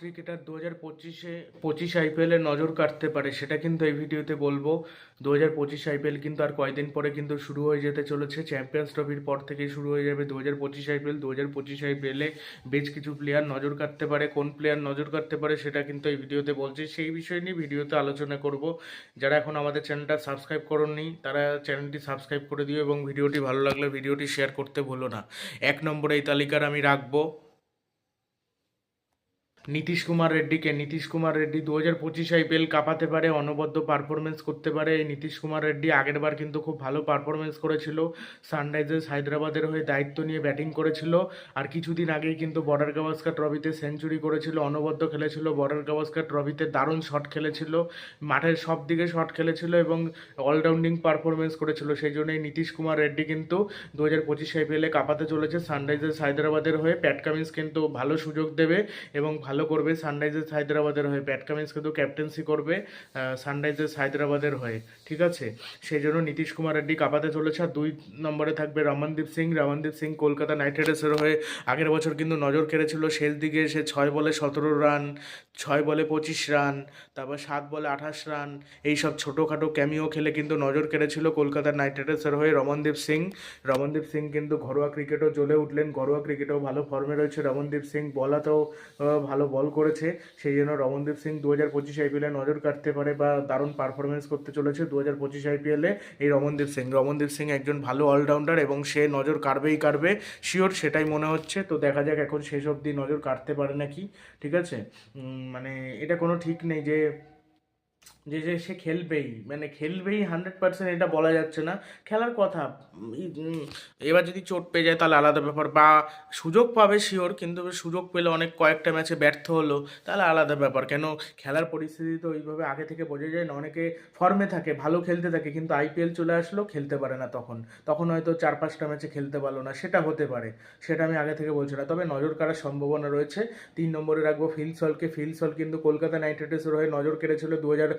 Cricketer দু হাজার পঁচিশে, পঁচিশ আইপিএলে নজর কাটতে পারে, সেটা কিন্তু এই ভিডিওতে বলব। দু হাজার পঁচিশ আইপিএল কিন্তু আর কয়দিন পরে কিন্তু শুরু হয়ে যেতে চলেছে। চ্যাম্পিয়ন্স ট্রফির পর থেকেই শুরু হয়ে যাবে দু হাজার পঁচিশ আইপিএল। দু হাজার পঁচিশ আইপিএলে বেশ কিছু প্লেয়ার নজর কাটতে পারে। কোন প্লেয়ার নজর কাটতে পারে সেটা কিন্তু এই ভিডিওতে বলছি। সেই বিষয় নিয়ে ভিডিওতে আলোচনা করব। যারা এখন আমাদের চ্যানেলটা সাবস্ক্রাইব করেননি তারা চ্যানেলটি সাবস্ক্রাইব করে দিও এবং ভিডিওটি ভালো লাগলে ভিডিওটি শেয়ার করতে ভুলো না। এক নম্বরে এই তালিকার আমি রাখব। নীতিশ কুমার রেড্ডিকে। নীতিশ কুমার রেড্ডি দু হাজার পঁচিশ আইপিএল কাঁপাতে পারে, অনবদ্য পারফরমেন্স করতে পারে। এই নীতিশ কুমার রেড্ডি আগের বার কিন্তু খুব ভালো পারফরমেন্স করেছিল। সানরাইজার্স হায়দ্রাবাদের হয়ে দায়িত্ব নিয়ে ব্যাটিং করেছিল। আর কিছুদিন আগেই কিন্তু বর্ডার গাভাস্কার ট্রফিতে সেঞ্চুরি করেছিল, অনবদ্য খেলেছিল। বর্ডার গাভাস্কার ট্রফিতে দারুণ শট খেলেছিল। মাঠের সব দিকে শট খেলেছিল এবং অলরাউন্ডিং পারফরমেন্স করেছিল। সেই জন্যই নীতিশ কুমার রেড্ডি কিন্তু দু হাজার পঁচিশ আইপিএলে কাঁপাতে চলেছে। সানরাইজার্স হায়দ্রাবাদের হয়ে প্যাট কামিন্স কিন্তু ভালো সুযোগ দেবে এবং ভালো করবে সানরাইজার্স হায়দ্রাবাদের হয়ে প্যাট কামিন্স কিন্তু ক্যাপ্টেন্সি করবে সানরাইজার্স হায়দ্রাবাদের হয়ে ঠিক আছে? সেই জন্য নীতিশ কুমার রেড্ডি কাঁপাতে চলেছে আর দুই নম্বরে থাকবে রমনদীপ সিং। রমনদীপ সিং কলকাতা নাইট রাইডার্সের হয়ে আগের বছর কিন্তু নজর কেড়েছিল শেষ দিকে সে ছয় বলে সতেরো রান ছয় বলে পঁচিশ রান তারপর সাত বলে আঠাশ রান এই সব ছোটোখাটো ক্যামিও খেলে কিন্তু নজর কেড়েছিল কলকাতা নাইট রাইডার্সের হয়ে রমনদীপ সিং। রমনদীপ সিং কিন্তু ঘরোয়া ক্রিকেটও জ্বলে উঠলেন ঘরোয়া ক্রিকেটেও ভালো ফর্মে রয়েছে রমনদীপ সিং বলাতেও আহ, ভালো বল করেছে। সেই জন্য রমনদীপ সিং দু হাজার পঁচিশ আইপিএলে নজর কাটতে পারে বা দারুণ পারফরমেন্স করতে চলেছে দু হাজার পঁচিশ আইপিএলে এই রমনদীপ সিং। রমনদীপ সিং একজন ভালো অলরাউন্ডার এবং সে নজর কাড়বেই কাড়বে। শিওর সেটাই মনে হচ্ছে। তো দেখা যাক এখন শেষ অবধি নজর কাটতে পারে নাকি। ঠিক আছে? মানে এটা কোনো ঠিক নেই যে যে যে সে খেলবেই। মানে খেলবেই হান্ড্রেড পার্সেন্ট এটা বলা যাচ্ছে না। খেলার কথা এবার যদি চোট পেয়ে যায় তাহলে আলাদা ব্যাপার। বা সুযোগ পাবে শিওর কিন্তু সুযোগ পেলে অনেক কয়েকটা ম্যাচে ব্যর্থ হলো, তাহলে আলাদা ব্যাপার। কেন খেলার পরিস্থিতি তো ওইভাবে আগে থেকে বোঝা যায় না। অনেকে ফর্মে থাকে, ভালো খেলতে থাকে, কিন্তু আইপিএল চলে আসলো, খেলতে পারে না তখন। তখন হয়তো চার, পাঁচটা ম্যাচে খেলতে পারল না। সেটা হতে পারে। সেটা আমি আগে থেকে বলছি না। তবে নজর কাড়ার সম্ভাবনা রয়েছে। তিন নম্বরে রাখব ফিল সলকে ফিল সল কিন্তু কলকাতা নাইট রাইডার্সের হয়ে নজর কেড়েছিল দু হাজার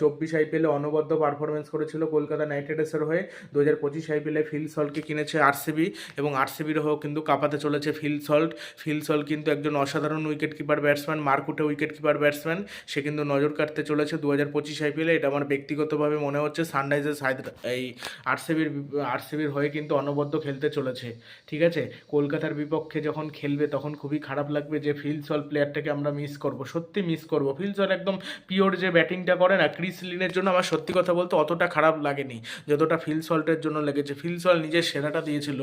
চব্বিশ আইপিএলে অনবদ্য পারফরমেন্স করেছিল কলকাতা নাইট রাইডার্সের হয়ে। দু হাজার পঁচিশ আইপিএলে ফিল সলকে কিনেছে আরসিবি এবং আরসিবির হয়েও কিন্তু কাঁপাতে চলেছে ফিল সল্ট। ফিল সল্ট কিন্তু একজন অসাধারণ উইকেট কিপার ব্যাটসম্যান মারকুটে উইকেট কিপার ব্যাটসম্যান সে কিন্তু নজর কাটতে চলেছে দু হাজার পঁচিশ আইপিএলে। এটা আমার ব্যক্তিগতভাবে মনে হচ্ছে সানরাইজার্স হায়দ্রা এই আরসিবির আরসিবির হয়ে কিন্তু অনবদ্য খেলতে চলেছে। ঠিক আছে? কলকাতার বিপক্ষে যখন খেলবে তখন খুবই খারাপ লাগবে যে ফিল সল প্লেয়ারটাকে আমরা মিস করব। সত্যি মিস করব। ফিল সল একদম পিওর যে ব্যাটিংটা করে না, ক্রিস লিনের জন্য আমার সত্যি কথা বলতে অতটা খারাপ লাগেনি। যতটা ফিল সল্টের জন্য লেগেছে। ফিল সল নিজের সেরাটা দিয়েছিল।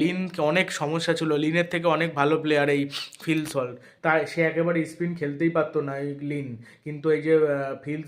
লিনকে অনেক সমস্যা ছিল। লিনের থেকে অনেক ভালো প্লেয়ার এই ফিল সল্ট। তাই সে একেবারে স্পিন খেলতেই পারতো না এই লিন। কিন্তু এই যে ফিল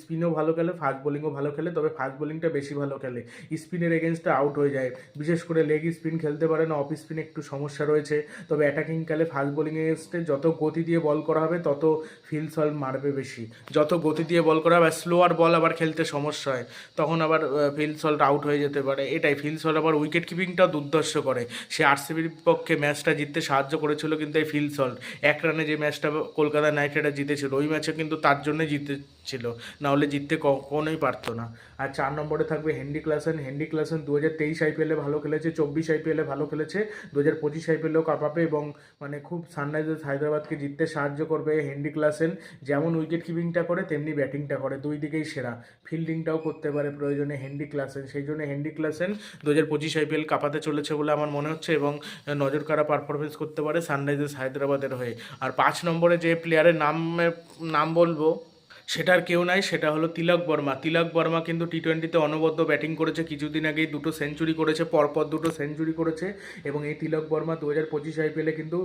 স্পিনও ভালো খেলে, ফাস্ট বোলিংও ভালো খেলে, তবে ফাস্ট বোলিংটা বেশি ভালো খেলে। স্পিনের এগেনস্টে আউট হয়ে যায়। বিশেষ করে লেগ স্পিন খেলতে পারে না অফ স্পিনে একটু সমস্যা রয়েছে। তবে অ্যাটাকিং কালে ফাস্ট বোলিং এগেনস্টে যত গতি দিয়ে বল করা হবে, তত ফিল সল মারবে বেশি। যত গতি দিয়ে বল করা বা স্লোয়ার বল আবার খেলতে সমস্যা হয়। তখন আবার ফিল সল্ট আউট হয়ে যেতে পারে। এটাই ফিল সল্ট আবার উইকেট কিপিংটাও দুর্দর্শ করে। সে আরসিবির পক্ষে ম্যাচটা জিততে সাহায্য করেছিল কিন্তু এই ফিল সল্ট এক রানে যে ম্যাচটা কলকাতা নাইট রাইডার জিতেছিল, ওই ম্যাচে কিন্তু তার জন্যই জিতেছিল না হলে জিততে কখনোই পারতো না। আর চার নম্বরে থাকবে হেনরি ক্লাসেন। হেনরি ক্লাসেন দু হাজার তেইশ আইপিএলে ভালো খেলেছে, চব্বিশ আইপিএলে ভালো খেলেছে দু হাজার পঁচিশ আইপিএলেও কাঁপাবে এবং মানে খুব সানরাইজার্স হায়দ্রাবাদকে জিততে সাহায্য করবে হেনরি ক্লাসেন। যেমন উইকেট কিপিংটা করে, তেমনি ব্যাটিংটা করে, দুই দিকেই সেরা। ফিল্ডিংটাও করতে পারে প্রয়োজনে হেনরি ক্লাসেন। সেই জন্য হেন্ডি ক্লাসেন দু হাজার পঁচিশ আইপিএল কাঁপাতে চলেছে বলে আমার মনে হচ্ছে এবং নজর কাড়া পারফরমেন্স করতে পারে সানরাইজার্স হায়দ্রাবাদের হয়ে। আর পাঁচ নম্বরে যে প্লেয়ারের নামে নাম বলব সেটার কেউ নাই, সেটা হলো তিলক বর্মা। তিলক বর্মা কিন্তু টি টোয়েন্টিতে অনবদ্য ব্যাটিং করেছে, কিছুদিন আগেই দুটো সেঞ্চুরি করেছে, পরপর দুটো সেঞ্চুরি করেছে এবং এই তিলক বর্মা দু হাজার পঁচিশ আইপিএলে কিন্তু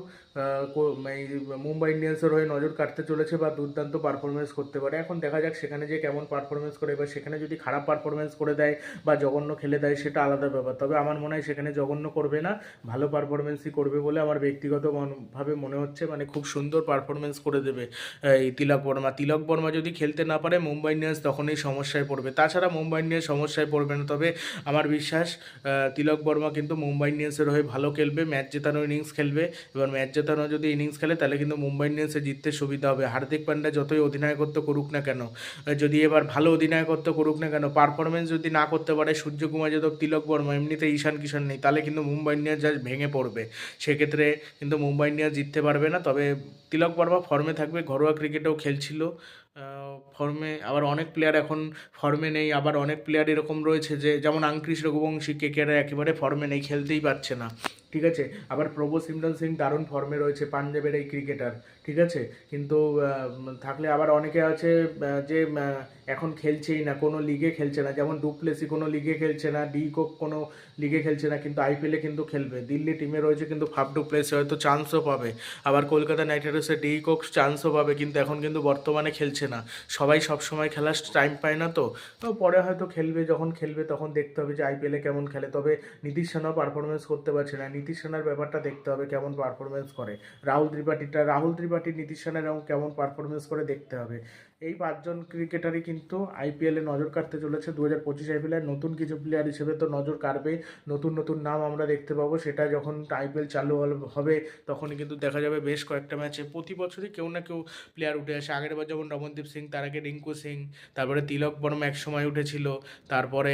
মুম্বাই ইন্ডিয়ান্সের হয়ে নজর কাটতে চলেছে বা দুর্দান্ত পারফরমেন্স করতে পারে। এখন দেখা যাক সেখানে যে কেমন পারফরমেন্স করে, এবার সেখানে যদি খারাপ পারফরমেন্স করে দেয় বা জঘন্য খেলে দেয়, সেটা আলাদা ব্যাপার। তবে আমার মনে হয় সেখানে জঘন্য করবে না, ভালো পারফরমেন্সই করবে বলে আমার ব্যক্তিগত মন- ভাবে মনে হচ্ছে মানে খুব সুন্দর পারফরমেন্স করে দেবে, এই তিলক বর্মা। তিলক বর্মা যদি খেলতে না পারে, মুম্বাই ইন্ডিয়ান্স তখনই সমস্যায় পড়বে। তাছাড়া মুম্বাই ইন্ডিয়ান্স সমস্যায় পড়বে না, তবে আমার বিশ্বাস তিলক বর্মা কিন্তু মুম্বাই ইন্ডিয়ান্সের হয়ে ভালো খেলবে, ম্যাচ জেতানো ইনিংস খেলবে। এবার ম্যাচ জেতানো যদি ইনিংস খেলে, তাহলে কিন্তু মুম্বাই ইন্ডিয়ান্সে জিততে সুবিধা হবে। হার্দিক পান্ডা যতই অধিনায়কত্ব করুক না কেন যদি এবার ভালো অধিনায়কত্ব করুক না কেন পারফরমেন্স যদি না করতে পারে, সূর্যকুমার যাদব, তিলক বর্মা, এমনিতে ঈশান কিষান নেই, তাহলে কিন্তু মুম্বাই ইন্ডিয়ান্স জাস্ট ভেঙে পড়বে। সেক্ষেত্রে কিন্তু মুম্বাই ইন্ডিয়ান্স জিততে পারবে না, তবে তিলক বর্মা ফর্মে থাকবে, ঘরোয়া ক্রিকেটেও খেলছিল। ফর্মে আবার অনেক প্লেয়ার এখন ফর্মে নেই, আবার অনেক প্লেয়ার এরকম রয়েছে যে, যেমন আংক্রিস রঘুবংশী কেকেরা একেবারে ফর্মে নেই, খেলতেই পারছে না। ঠিক আছে? আবার প্রভু সিমরন সিং দারুণ ফর্মে রয়েছে, পাঞ্জাবের এই ক্রিকেটার ঠিক আছে? কিন্তু থাকলে আবার অনেকে আছে যে এখন খেলছেই না, কোনো লিগে খেলছে না, যেমন ডুপ্লেসি কোনো লিগে খেলছে না ডি কোক কোনো লিগে খেলছে না, কিন্তু আইপিএলে কিন্তু খেলবে। দিল্লি টিমে রয়েছে কিন্তু ফাফ ডুপ্লেসি হয়তো চান্সও পাবে। আবার কলকাতা নাইট রাইডার্সের ডি কোক চান্সও পাবে, কিন্তু এখন কিন্তু বর্তমানে খেলছে না। সবাই সব সময় খেলার টাইম পায় না তো। তো পরে হয়তো খেলবে, যখন খেলবে, তখন দেখতে হবে যে আইপিএলে কেমন খেলে। তবে নীতিশ সেনাও পারফরমেন্স করতে পারছে না। নীতিশ সেনার ব্যাপারটা দেখতে হবে কেমন পারফরমেন্স করে। রাহুল ত্রিপাঠীটা, রাহুল ত্রিপাঠী নীতিশ সেনার এবং কেমন পারফরমেন্স করে দেখতে হবে। এই পাঁচজন ক্রিকেটারই কিন্তু আইপিএলে নজর কাটতে চলেছে। দু হাজার পঁচিশ আইপিএলের নতুন কিছু প্লেয়ার হিসেবে তো নজর কাড়বে। নতুন নতুন নাম আমরা দেখতে পাবো। সেটা যখন আইপিএল চালু হবে, তখনই কিন্তু দেখা যাবে বেশ কয়েকটা ম্যাচে প্রতি বছরই কেউ না কেউ প্লেয়ার উঠে আসে। আগের বার যেমন রমনদীপ সিং, তার আগে রিঙ্কু সিং, তারপরে তিলক বর্মা এক সময় উঠেছিল। তারপরে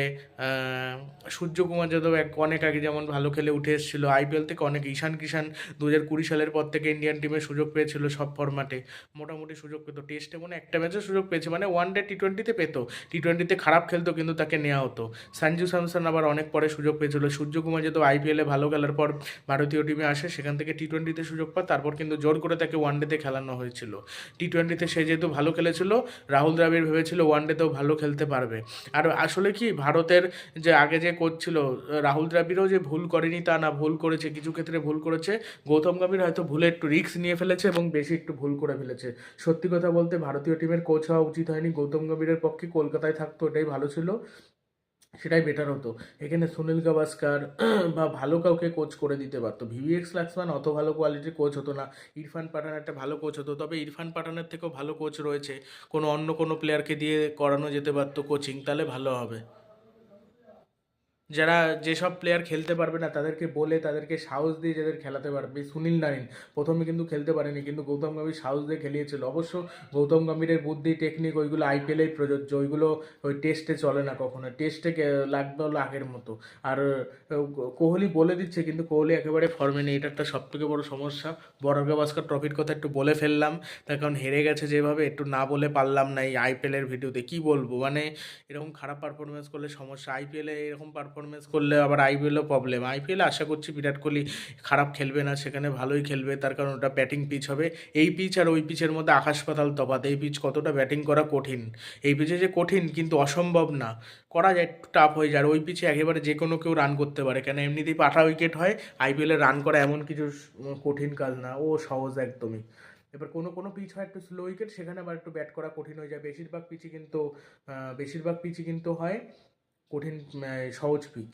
সূর্যকুমার যাদব এক, অনেক আগে যেমন ভালো খেলে উঠে এসেছিল। আইপিএল থেকে অনেক ঈশান কিষান দু হাজার কুড়ি সালের পর থেকে ইন্ডিয়ান টিমে সুযোগ পেয়েছিল সব ফরম্যাটে মোটামুটি সুযোগ পেতো। টেস্টে মনে একটা ম্যাচে সুযোগ পেয়েছে। মানে ওয়ান ডে টি টোয়েন্টিতে পেতো। টি টোয়েন্টিতে খারাপ খেলতো, কিন্তু তাকে নেওয়া হতো। সঞ্জু স্যামসন আবার অনেক পরে সুযোগ পেয়েছিল। সূর্যকুমার যেহেতু আইপিএলে ভালো খেলার পর ভারতীয় টিমে আসে, সেখান থেকে টি টোয়েন্টিতে সুযোগ পায়। তারপর কিন্তু জোর করে তাকে ওয়ান ডেতে খেলানো হয়েছিল। টি টোয়েন্টিতে সে যেহেতু ভালো খেলেছিল, রাহুল দ্রাবিড় ভেবেছিল ওয়ান ডেতেও ভালো খেলতে পারবে। আর আসলে কি, ভারতের যে আগে যে কোচ ছিল, রাহুল দ্রাবিড়ও যে ভুল করেনি তা না, ভুল করেছে, কিছু ক্ষেত্রে ভুল করেছে। গৌতম গম্ভীর হয়তো ভুলে একটু রিস্ক নিয়ে ফেলেছে এবং বেশি একটু ভুল করে ফেলেছে। সত্যি কথা বলতে ভারতীয় টিমের কোচ হওয়া উচিত হয়নি। গৌতম গম্ভীরের পক্ষে কলকাতায় থাকতো, এটাই ভালো ছিল। সেটাই বেটার হতো। এখানে সুনীল গাভাস্কার বা ভালো কাউকে কোচ করে দিতে পারতো। ভিভিএক্স লাক্সমান অত ভালো কোয়ালিটির কোচ হতো না। ইরফান পাঠান একটা ভালো কোচ হতো। তবে ইরফান পাঠানের থেকেও ভালো কোচ রয়েছে। কোনো অন্য কোনো প্লেয়ারকে দিয়ে করানো যেতে পারতো কোচিং তাহলে ভালো হবে। যারা যেসব প্লেয়ার খেলতে পারবে না, তাদেরকে বলে, তাদেরকে সাহস দিয়ে যাদের খেলাতে পারবে, সুনীল নারিন। প্রথমে কিন্তু খেলতে পারেনি, কিন্তু গৌতম গম্ভীর সাহস দিয়ে খেলিয়েছিল। অবশ্য গৌতম গম্ভীরের বুদ্ধি টেকনিক ওইগুলো আইপিএলেই প্রযোজ্য। ওইগুলো ওই টেস্টে চলে না কখনো। টেস্টে লাগবে হলো আগের মতো। আর কোহলি বলে দিচ্ছে, কিন্তু কোহলি একেবারে ফর্মে নেই। এটা একটা সব থেকে বড় সমস্যা। বড় গাভাস্কার ট্রফির কথা একটু বলে ফেললাম। তার কারণ হেরে গেছে যেভাবে, একটু না বলে পারলাম না এই আইপিএলের ভিডিওতে কি বলব? মানে এরকম খারাপ পারফরমেন্স করলে সমস্যা। আইপিএলে এরকম পারফরমেন্স করলে আবার আইপিএলও প্রবলেম আইপিএলে আশা করছি বিরাট কোহলি খারাপ খেলবে না, সেখানে ভালোই খেলবে, তার কারণ ওটা ব্যাটিং পিচ হবে। এই পিচ আর ওই পিচের মধ্যে আকাশ পাতাল তফাৎ। এই পিচ কতটা ব্যাটিং করা কঠিন? এই পিচে যে কঠিন কিন্তু অসম্ভব না। করা যায় একটু টাফ হয়ে যায়। আর ওই পিচে একেবারে যে কোনো কেউ রান করতে পারে। কেন এমনিতেই পাঠা উইকেট হয় আইপিএলে রান করা এমন কিছু কঠিন কাজ না। ও সহজ একদমই। এবার কোনো কোনো পিচ হয় একটু স্লো উইকেট সেখানে আবার একটু ব্যাট করা কঠিন হয়ে যায়। বেশিরভাগ পিচই কিন্তু বেশিরভাগ পিচই কিন্তু হয় কঠিন সহজ পিচ